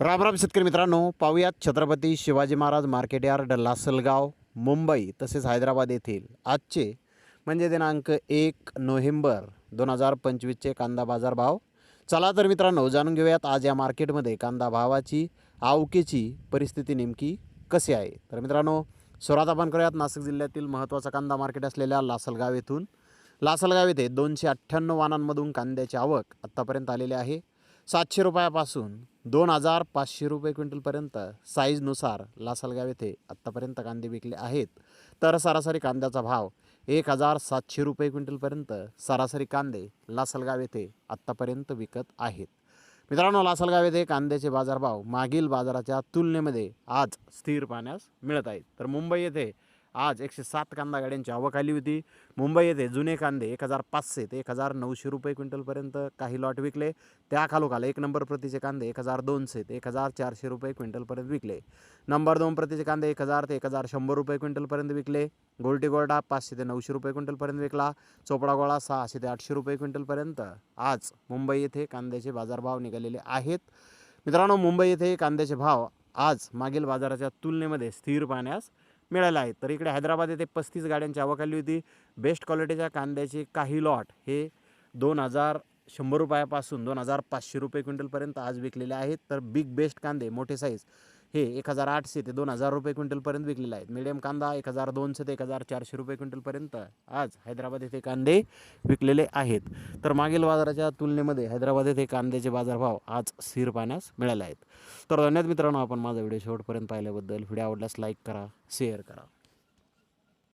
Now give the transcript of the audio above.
राम राम शेतकरी मित्रांनो पाहूयात छत्रपती शिवाजी महाराज मार्केट यार्ड लासलगाव मुंबई तसेच हैदराबाद येथील आजचे म्हणजे दिनांक एक नोव्हेंबर दोन हजार पंचवीसचे कांदा बाजार भाव. चला तर मित्रांनो जाणून घेऊयात आज या मार्केटमध्ये कांदा भावाची आवकेची परिस्थिती नेमकी कशी आहे. तर मित्रांनो सुरुवात आपण करूयात. नाशिक जिल्ह्यातील महत्त्वाचा कांदा मार्केट असलेल्या लासलगाव येथून. लासलगाव येथे दोनशे अठ्ठ्याण्णव वाहनांमधून कांद्याची आवक आत्तापर्यंत आलेली आहे. सातशे रुपयापासून दोन हजार पाचशे रुपये क्विंटलपर्यंत साईजनुसार लासलगाव येथे आत्तापर्यंत कांदे विकले आहेत. तर सरासरी कांद्याचा भाव एक हजार सातशे रुपये क्विंटलपर्यंत सरासरी कांदे लासलगाव येथे आत्तापर्यंत विकत आहेत. मित्रांनो लासलगाव येथे कांद्याचे बाजारभाव मागील बाजाराच्या तुलनेमध्ये आज स्थिर पाहण्यास मिळत आहेत. तर मुंबई येथे आज एकशे सात कांदा गाड्यांची आवक आली होती. मुंबई येथे जुने कांदे एक हजार पाचशे ते एक हजार नऊशे रुपये क्विंटलपर्यंत काही लॉट विकले. त्या खालोखाल एक नंबर प्रतीचे कांदे एक हजार दोनशे ते एक हजार चारशे रुपये क्विंटलपर्यंत विकले. नंबर दोन प्रतीचे कांदे एक हजार ते एक हजार शंभर रुपये क्विंटलपर्यंत विकले. गोल्टी गोल्डा पाचशे ते नऊशे रुपये क्विंटलपर्यंत विकला. चोपडा गोळा सहाशे ते आठशे रुपये क्विंटलपर्यंत. आज मुंबई येथे कांद्याचे बाजारभाव निघालेले आहेत. मित्रांनो मुंबई येथे कांद्याचे भाव आज मागील बाजाराच्या तुलनेमध्ये स्थिर पाहण्यास मिळाला आहेत तर इकडे हैदराबाद येथे पस्तीस गाड्यांची आवक आली होती. बेस्ट क्वालिटीच्या कांद्याचे काही लॉट हे दोन हजार शंभर रुपयापासून दोन हजार पाचशे रुपये क्विंटलपर्यंत आज विकलेले आहेत. तर बिग बेस्ट कांदे मोठे साईज हे एक हजार आठशे ते दोन हजार रुपये क्विंटलपर्यंत विकलेले आहेत. मिडियम कांदा एक हजार दोनशे ते एक हजार चारशे रुपये क्विंटलपर्यंत आज हैदराबाद येथे कांदे विकलेले आहेत. तर मागील बाजाराच्या तुलनेमध्ये हैदराबाद येथे कांद्याचे बाजारभाव आज स्थिर पाहण्यास मिळाले आहेत. तर धन्यवाद मित्रांनो आपण माझा व्हिडिओ शेवटपर्यंत पाहिल्याबद्दल. व्हिडिओ आवडल्यास लाईक करा शेअर करा.